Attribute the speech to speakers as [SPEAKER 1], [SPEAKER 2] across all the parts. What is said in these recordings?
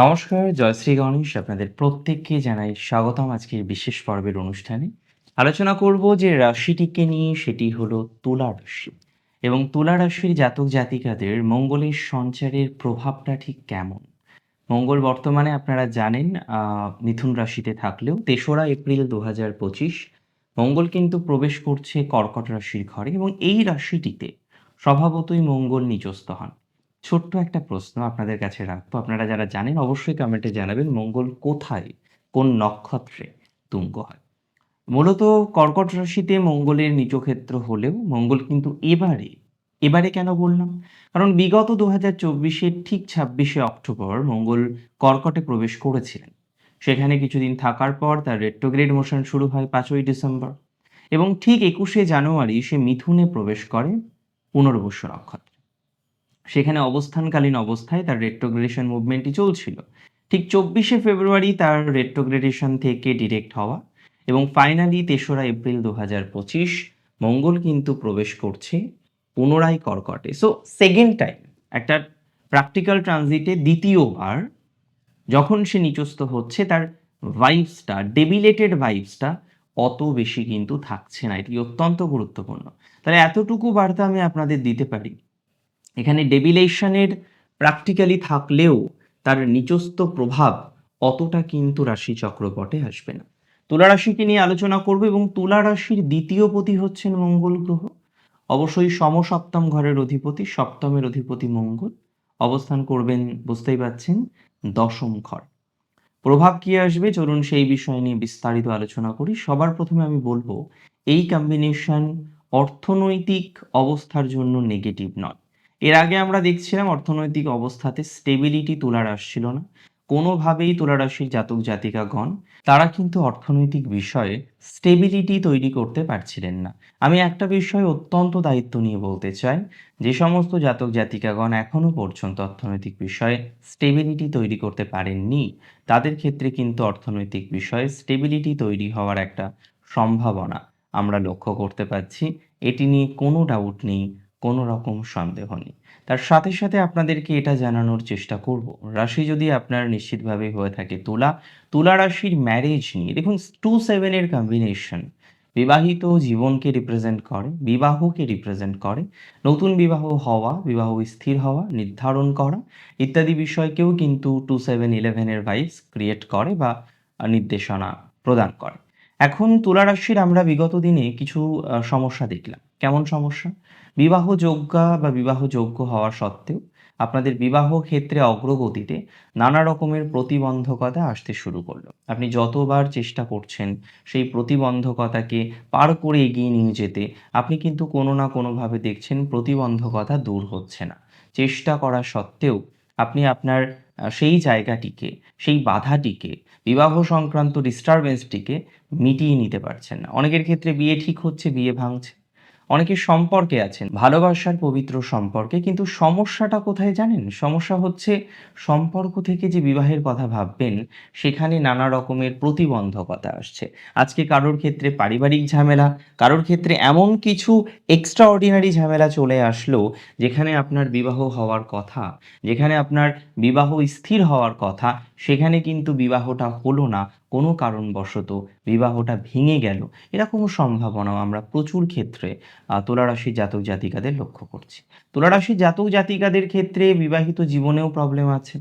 [SPEAKER 1] নমস্কার জয়শ্রী গণেশ আপনাদের প্রত্যেককে জানাই স্বাগতম আজকের বিশেষ পর্বের অনুষ্ঠানে। আলোচনা করব যে রাশিটিকে নিয়ে, সেটি হলো তুলা রাশি। এবং তুলা রাশির জাতক জাতিকাদের মঙ্গলের সঞ্চারের প্রভাবটা ঠিক কেমন? মঙ্গল বর্তমানে আপনারা জানেন মিথুন রাশিতে থাকলেও তেসরা এপ্রিল দু হাজার পঁচিশ মঙ্গল কিন্তু প্রবেশ করছে কর্কট রাশির ঘরে এবং এই রাশিটিতে স্বভাবতই মঙ্গল নিচস্থ হন। ছোট্ট একটা প্রশ্ন আপনাদের কাছে রাখব। আপনারা যারা জানেন, অবশ্যই কমেন্টে জানাবেন, মঙ্গল কোথায়? কোন নক্ষত্রে তুঙ্গ হয়? মূলত কর্কট রাশিতে মঙ্গলের নিচক্ষেত্র হলেও মঙ্গল কিন্তু এবারে এবারে কেন বললাম? কারণ বিগত দু হাজার ঠিক ছাব্বিশে অক্টোবর মঙ্গল কর্কটে প্রবেশ করেছিলেন। সেখানে কিছুদিন থাকার পর তার রেট্রোগ্রেড মোশন শুরু হয় পাঁচই ডিসেম্বর। এবং ঠিক একুশে জানুয়ারি সে মিথুনে প্রবেশ করে পুনর্বসু নক্ষত্রে। সেখানে অবস্থানকালীন অবস্থায় তার রেট্রোগ্রেডেশন মুভমেন্টটি চলছিল। ঠিক চব্বিশে ফেব্রুয়ারি তার রেট্রোগ্রেডেশন থেকে ডিরেক্ট হওয়া এবং ফাইনালি তেসরা এপ্রিল দু হাজার পঁচিশ মঙ্গল কিন্তু প্রবেশ করছে পুনরায় কর্কটে। সো সেকেন্ড টাইম একটা প্র্যাকটিক্যাল ট্রানজিটে দ্বিতীয়বার যখন সে নিচস্থ হচ্ছে, তার ভাইবসটা ডেবিলেটেড ভাইবসটা অত বেশি কিন্তু থাকছে না। এটি অত্যন্ত গুরুত্বপূর্ণ। তাহলে এতটুকু বার্তা আমি আপনাদের দিতে পারি এখানে ডেবিলেশনের প্র্যাকটিক্যালি থাকলেও তার নিচস্থ প্রভাব অতটা কিন্তু রাশি চক্রপটে আসবে না। তুলা রাশিকে নিয়ে আলোচনা করব এবং তুলা রাশির দ্বিতীয় পতি হচ্ছেন মঙ্গল গ্রহ। অবশ্যই সমসপ্তম ঘরের অধিপতি, সপ্তমের অধিপতি মঙ্গল। অবস্থান করবেন, বুঝতেই পাচ্ছেন, দশম ঘর। প্রভাব কি আসবে? চলুন সেই বিষয় নিয়ে বিস্তারিত আলোচনা করি। সবার প্রথমে আমি বলব, এই কম্বিনেশন অর্থনৈতিক অবস্থার জন্য নেগেটিভ নয়। এর আগে আমরা দেখছিলাম অর্থনৈতিক অবস্থাতে স্টেবিলিটি তোলার আসছিল না। কোনোভাবেই তুলা রাশির জাতক জাতিকাগণ, তারা কিন্তু অর্থনৈতিক বিষয়ে স্টেবিলিটি তৈরি করতে পারছিলেন না। আমি একটা বিষয় অত্যন্ত দায়িত্ব নিয়ে বলতে চাই, যে সমস্ত জাতক জাতিকাগণ এখনও পর্যন্ত অর্থনৈতিক বিষয়ে স্টেবিলিটি তৈরি করতে পারেননি, তাদের ক্ষেত্রে কিন্তু অর্থনৈতিক বিষয়ে স্টেবিলিটি তৈরি হওয়ার একটা সম্ভাবনা আমরা লক্ষ্য করতে পারছি। এটি নিয়ে কোনো ডাউট নেই। কোনো রকম সন্দেহ নেই। তার সাথে সাথে আপনাদেরকে এটা জানানোর চেষ্টা করব। রাশি যদি আপনার নিশ্চিতভাবে হয়ে থাকে তুলা তুলা রাশির ম্যারেজ নিয়ে, দেখুন টু সেভেনের কম্বিনেশন বিবাহিত জীবনকে রিপ্রেজেন্ট করে, বিবাহকে রিপ্রেজেন্ট করে, নতুন বিবাহ হওয়া, বিবাহ স্থির হওয়া, নির্ধারণ করা ইত্যাদি বিষয়কেও কিন্তু টু সেভেন ইলেভেনের ভাইবস ক্রিয়েট করে বা নির্দেশনা প্রদান করে। এখন তুলা রাশির আমরা বিগত দিনে কিছু সমস্যা দেখলাম। কেমন সমস্যা? বিবাহযোগ্যা বা বিবাহযোগ্য হওয়া সত্ত্বেও আপনাদের বিবাহ ক্ষেত্রে অগ্রগতিতে নানা রকমের প্রতিবন্ধকতা আসতে শুরু করল। আপনি যতবার চেষ্টা করছেন সেই প্রতিবন্ধকতাকে পার করে এগিয়ে নিয়ে যেতে, আপনি কিন্তু কোনো না কোনোভাবে দেখছেন প্রতিবন্ধকতা দূর হচ্ছে না। চেষ্টা করা সত্ত্বেও আপনি আপনার সেই জায়গাটিকে, সেই বাধাটিকে, বিবাহ সংক্রান্ত ডিস্টারবেন্সটিকে মিটিয়ে নিতে পারছেন না। অনেকের ক্ষেত্রে বিয়ে ঠিক হচ্ছে, বিয়ে ভাঙছে। অনেকে সম্পর্কে আছেন, ভালোবাসার পবিত্র সম্পর্কে, কিন্তু সমস্যাটা কোথায় জানেন? সমস্যা হচ্ছে সম্পর্ক থেকে যে বিবাহের কথা ভাববেন, সেখানে নানা রকমের প্রতিবন্ধকতা আসছে। আজকে কারোর ক্ষেত্রে পারিবারিক ঝামেলা, কারোর ক্ষেত্রে এমন কিছু এক্সট্রা অর্ডিনারি ঝামেলা চলে আসলো, যেখানে আপনার বিবাহ হওয়ার কথা, যেখানে আপনার বিবাহ স্থির হওয়ার কথা, সেখানে কিন্তু বিবাহটা হলো না। কোনো কারণবশত বিবাহটা ভেঙে গেল এরকমও সম্ভাবনাও আমরা প্রচুর ক্ষেত্রে আহ, তুলা রাশির জাতক জাতিকাদের লক্ষ্য করছি। তুলা রাশির জাতক জাতিকাদের ক্ষেত্রে বিবাহিত জীবনেও প্রবলেম আছে।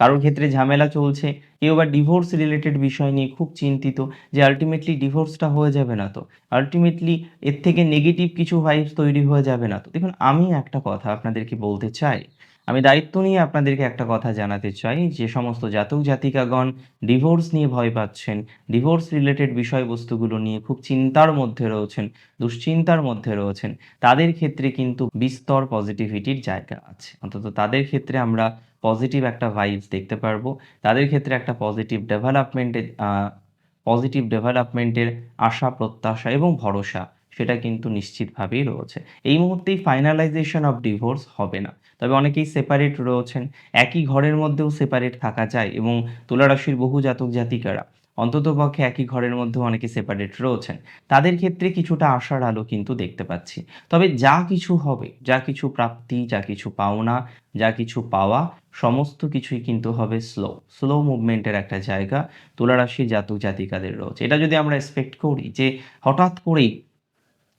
[SPEAKER 1] কারোর ক্ষেত্রে ঝামেলা চলছে কেউ বা ডিভোর্স রিলেটেড বিষয় নিয়ে খুব চিন্তিত যে আলটিমেটলি ডিভোর্সটা হয়ে যাবে না তো। আলটিমেটলি এর থেকে নেগেটিভ কিছু ভাইবস তৈরি হয়ে যাবে না তো। দেখুন আমি একটা কথা আপনাদেরকে বলতে চাই আমি দায়িত্ব নিয়ে আপনাদেরকে একটা কথা জানাতে চাই, যে সমস্ত জাতক জাতিকাগণ ডিভোর্স নিয়ে ভয় পাচ্ছেন ডিভোর্স রিলেটেড বিষয়বস্তুগুলো নিয়ে খুব চিন্তার মধ্যে রয়েছেন, দুশ্চিন্তার মধ্যে রয়েছেন, তাদের ক্ষেত্রে কিন্তু বিস্তর পজিটিভিটির জায়গা আছে। অন্তত তাদের ক্ষেত্রে আমরা পজিটিভ একটা ভাইবস দেখতে পারব, তাদের ক্ষেত্রে একটা পজিটিভ ডেভেলপমেন্টের পজিটিভ ডেভেলপমেন্টের আশা, প্রত্যাশা এবং ভরসা, সেটা কিন্তু নিশ্চিতভাবেই রয়েছে। এই মুহূর্তেই ফাইনালাইজেশন অফ ডিভোর্স হবে না। তবে অনেকেই সেপারেট রয়েছেন। একই ঘরের মধ্যেও সেপারেট থাকা যায় এবং তুলা রাশির বহু জাতক জাতিকারা অন্ততপক্ষে একই ঘরের মধ্যে অনেকে সেপারেট রয়েছেন। তাদের ক্ষেত্রে কিছুটা আশার আলো কিন্তু দেখতে পাচ্ছি। তবে যা কিছু হবে, যা কিছু প্রাপ্তি, যা কিছু পাওনা, যা কিছু পাওয়া, সমস্ত কিছুই কিন্তু হবে স্লো স্লো মুভমেন্টের একটা জায়গা তুলারাশির জাতক জাতিকাদের রয়েছে। এটা যদি আমরা এক্সপেক্ট করি যে হঠাৎ করেই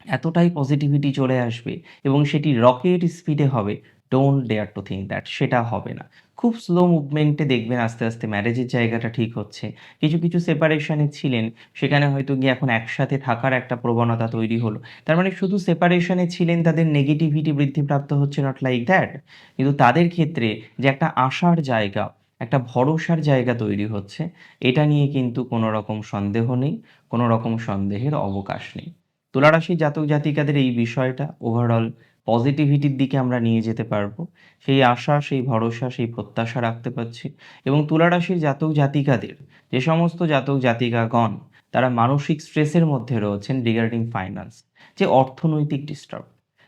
[SPEAKER 1] এতটাই পজিটিভিটি চলে আসবে এবং সেটি রকেট স্পিডে হবে don't dare to think that সেটা হবে না। খুব স্লো মুভমেন্টে দেখবেন আস্তে আস্তে ম্যারেজের জায়গাটা ঠিক হচ্ছে। কিছু কিছু সেপারেশনে ছিলেন, সেখানে হয়তো গিয়ে এখন একসাথে থাকার একটা প্রবণতা তৈরি হলো। তার মানে শুধু সেপারেশনে ছিলেন, তাদের নেগেটিভিটি বৃদ্ধিপ্রাপ্ত হচ্ছে নট লাইক দ্যাট কিন্তু তাদের ক্ষেত্রে যে একটা আশার জায়গা, একটা ভরসার জায়গা তৈরি হচ্ছে, এটা নিয়ে কিন্তু কোনো রকম সন্দেহ নেই, কোনো রকম সন্দেহের অবকাশ নেই। তুলারাশি জাতক জাতিকাদের এই বিষয়টা ওভারঅল পজিটিভিটির দিকে আমরা নিয়ে যেতে পারব। সেই আশা, সেই ভরসা, সেই প্রত্যাশা রাখতে পারছি। এবং তুলারাশির জাতক জাতিকাদের, যে সমস্ত জাতক জাতিকাগণ, তারা মানসিক স্ট্রেসের মধ্যে রয়েছেন রিগার্ডিং ফাইন্যান্স যে অর্থনৈতিক ডিস্টার্ব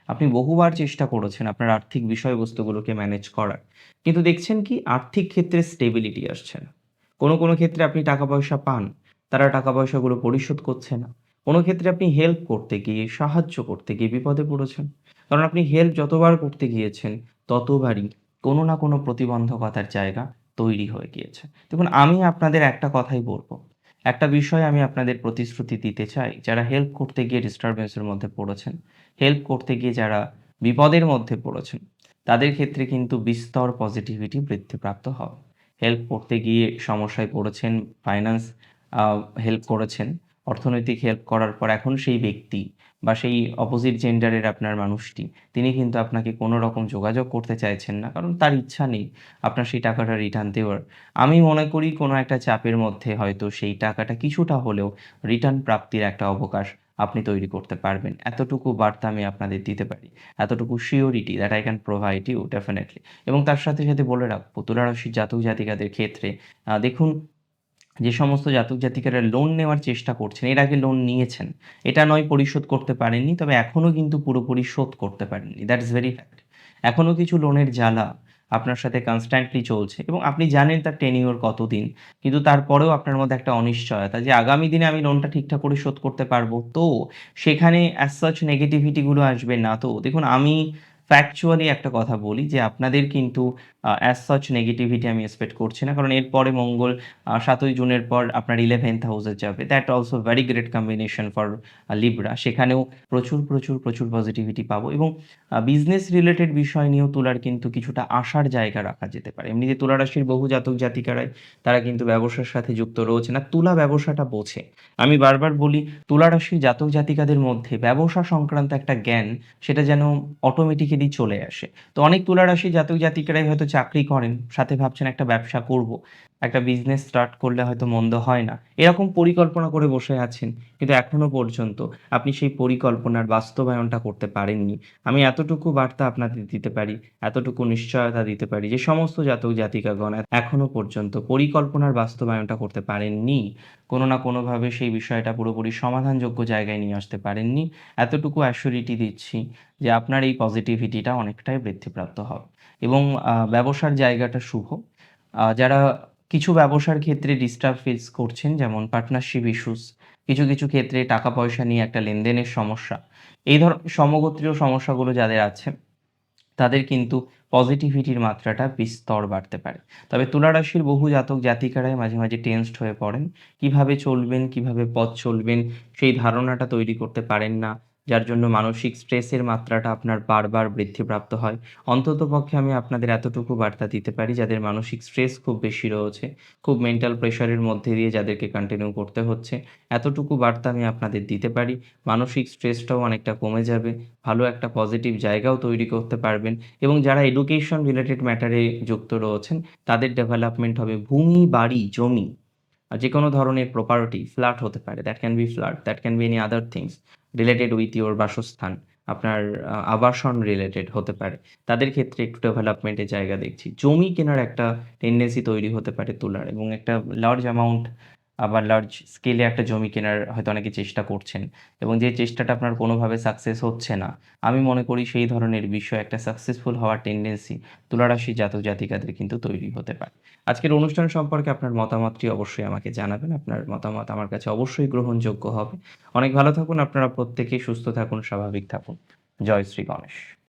[SPEAKER 1] আপনি বহুবার চেষ্টা করেছেন আপনার আর্থিক বিষয়বস্তুগুলোকে ম্যানেজ করার। কিন্তু দেখছেন কি, আর্থিক ক্ষেত্রে স্টেবিলিটি আসছে না। কোনো কোনো ক্ষেত্রে আপনি টাকা পয়সা পান, তারা টাকা পয়সাগুলো পরিশোধ করছে না। কোনো ক্ষেত্রে আপনি হেল্প করতে গিয়ে, সাহায্য করতে গিয়ে বিপদে পড়েছেন। কারণ আপনি হেল্প যতবার করতে গিয়েছেন, ততবারই কোনো না কোনো প্রতিবন্ধকতার জায়গা তৈরি হয়ে গিয়েছে। দেখুন, আমি আপনাদের একটা কথাই বলব। একটা বিষয় আমি আপনাদের প্রতিশ্রুতি দিতে চাই, যারা হেল্প করতে গিয়ে ডিস্টারবেন্সের মধ্যে পড়েছেন হেল্প করতে গিয়ে যারা বিপদের মধ্যে পড়েছেন, তাদের ক্ষেত্রে কিন্তু বিস্তর পজিটিভিটি বৃদ্ধিপ্রাপ্ত হবে। হেল্প করতে গিয়ে সমস্যায় পড়েছেন ফাইন্যান্স হেল্প করেছেন, অর্থনৈতিক হেল্প করার পর এখন সেই ব্যক্তি বা সেই অপোজিট জেন্ডারের আপনার মানুষটি, তিনি কিন্তু আপনাকে কোনো রকম যোগাযোগ করতে চাইছেন না, কারণ তার ইচ্ছা নেই আপনার সেই টাকাটা রিটার্ন দেওয়ার। আমি মনে করি কোনো একটা চাপের মধ্যে হয়তো সেই টাকাটা কিছুটা হলেও রিটার্ন প্রাপ্তির একটা অবকাশ আপনি তৈরি করতে পারবেন। এতটুকু বার্তা আমি আপনাদের দিতে পারি, এতটুকু surety that I can provide you definitely এবং তার সাথে সাথে বলে রাখব, তুলারাশির জাতক জাতিকাদের ক্ষেত্রে দেখুন যে সমস্ত জাতক জাতিকারা লোন নেওয়ার চেষ্টা করছেন, এর আগে লোন নিয়েছেন, এটা নয় পরিশোধ করতে পারেননি, তবে এখনও কিন্তু পুরোপুরি শোধ করতে পারেননি দ্যাট ইজ ভেরি ফ্যাক্ট এখনও কিছু লোনের জ্বালা আপনার সাথে কনস্ট্যান্টলি চলছে, এবং আপনি জানেন তার টেনিওর কতদিন, কিন্তু তারপরেও আপনার মধ্যে একটা অনিশ্চয়তা যে আগামী দিনে আমি লোনটা ঠিকঠাক করে শোধ করতে পারব, তো সেখানে অ্যাজ সাচ নেগেটিভিটিগুলো আসবে না, তো দেখুন আমি ফ্যাকচুয়ালি একটা কথা বলি যে আপনাদের কিন্তু অ্যাজ সাচ নেগেটিভিটি আমি এক্সপেক্ট করছি না। কারণ এরপরে মঙ্গল সাতই জুনের পর আপনার ইলেভেন্থ হাউসে যাবে। That also very great combination for Libra সেখানেও প্রচুর প্রচুর প্রচুর পজিটিভিটি পাবো। এবং বিজনেস রিলেটেড বিষয় নিয়েও তোলার কিন্তু কিছুটা আশার জায়গা রাখা যেতে পারে। এমনিতে তুলা রাশির বহু জাতক জাতিকারাই তারা কিন্তু ব্যবসার সাথে যুক্ত রয়েছে না। তুলা ব্যবসাটা বোঝে। আমি বারবার বলি তুলা রাশির জাতক জাতিকাদের মধ্যে ব্যবসা সংক্রান্ত একটা জ্ঞান, সেটা যেন অটোমেটিক্যালি চলে আসে। তো অনেক তুলা রাশির জাতক জাতিকারাই হয়তো চাকরি করেন, সাথে ভাবছেন একটা ব্যবসা করব। একটা বিজনেস স্টার্ট করলে হয়তো মন্দ হয় না। এরকম পরিকল্পনা করে বসে আছেন, কিন্তু এখনও পর্যন্ত আপনি সেই পরিকল্পনার বাস্তবায়নটা করতে পারেননি। আমি এতটুকু বার্তা আপনাদের দিতে পারি, এতটুকু নিশ্চয়তা দিতে পারি যে সমস্ত জাতক জাতিকাগণ এখনও পর্যন্ত পরিকল্পনার বাস্তবায়নটা করতে পারেননি। কোনো না কোনোভাবে সেই বিষয়টা পুরোপুরি সমাধানযোগ্য জায়গায় নিয়ে আসতে পারেননি। এতটুকু অ্যাসিউরিটি দিচ্ছি যে আপনার এই পজিটিভিটিটা অনেকটাই বৃদ্ধিপ্রাপ্ত হবে। এবং ব্যবসার জায়গাটা শুভ। যারা কিছু ব্যবসার ক্ষেত্রে ডিস্টার্ব ফেস করছেন, যেমন পার্টনারশিপ ইস্যুস কিছু কিছু ক্ষেত্রে টাকা পয়সা নিয়ে একটা লেনদেনের সমস্যা। এই ধর, সমগোত্রীয় সমস্যাগুলো যাদের আছে, তাদের কিন্তু পজিটিভিটির মাত্রাটা বিস্তর বাড়তে পারে। তবে তুলা রাশির বহু জাতক, জাতিকারাই মাঝে মাঝে টেনসড হয়ে পড়েন। কীভাবে চলবেন, কীভাবে পথ চলবেন, সেই ধারণাটা তৈরি করতে পারেন না। যার জন্য মানসিক স্ট্রেসের মাত্রাটা আপনার বারবার বৃদ্ধিপ্রাপ্ত হয়। অন্ততপক্ষে আমি আপনাদের এতটুকু বার্তা দিতে পারি, যাদের মানসিক স্ট্রেস খুব বেশি রয়েছে, খুব মেন্টাল প্রেশারের মধ্যে দিয়ে যাদেরকে কন্টিনিউ করতে হচ্ছে, এতটুকু বার্তা আমি আপনাদের দিতে পারি। মানসিক স্ট্রেসটাও অনেকটা কমে যাবে, ভালো একটা পজিটিভ জায়গাও তৈরি করতে পারবেন এবং যারা এডুকেশন রিলেটেড ম্যাটারে যুক্ত রয়েছেন, তাদের ডেভেলপমেন্ট হবে ভূমি, বাড়ি, জমি, আর যে কোনো ধরনের প্রপার্টি ফ্ল্যাট হতে পারে that can be flat that can be any other things related with your বাসস্থান, আপনার আবাসন রিলেটেড হতে পারে। তাদের ক্ষেত্রে একটু ডেভেলপমেন্টের জায়গা দেখছি। জমি কেনার একটা টেন্ডেন্সি তৈরি হতে পারে তোলার এবং একটা লার্জ অ্যামাউন্ট আবার লার্জ স্কেলে একটা জমি কেনার হয়তো অনেকে চেষ্টা করছেন এবং যে চেষ্টাটা আপনার কোনোভাবে সাকসেস হচ্ছে না, আমি মনে করি সেই ধরনের বিষয় একটা সাকসেসফুল হওয়ার টেন্ডেন্সি তুলারাশি জাতক জাতিকাদের কিন্তু তৈরি হতে পারে। আজকের অনুষ্ঠান সম্পর্কে আপনার মতামতটি অবশ্যই আমাকে জানাবেন, আপনার মতামত আমার কাছে অবশ্যই গ্রহণযোগ্য হবে। অনেক ভালো থাকুন, আপনারা প্রত্যেকেই সুস্থ থাকুন, স্বাভাবিক থাকুন। জয় শ্রী গণেশ।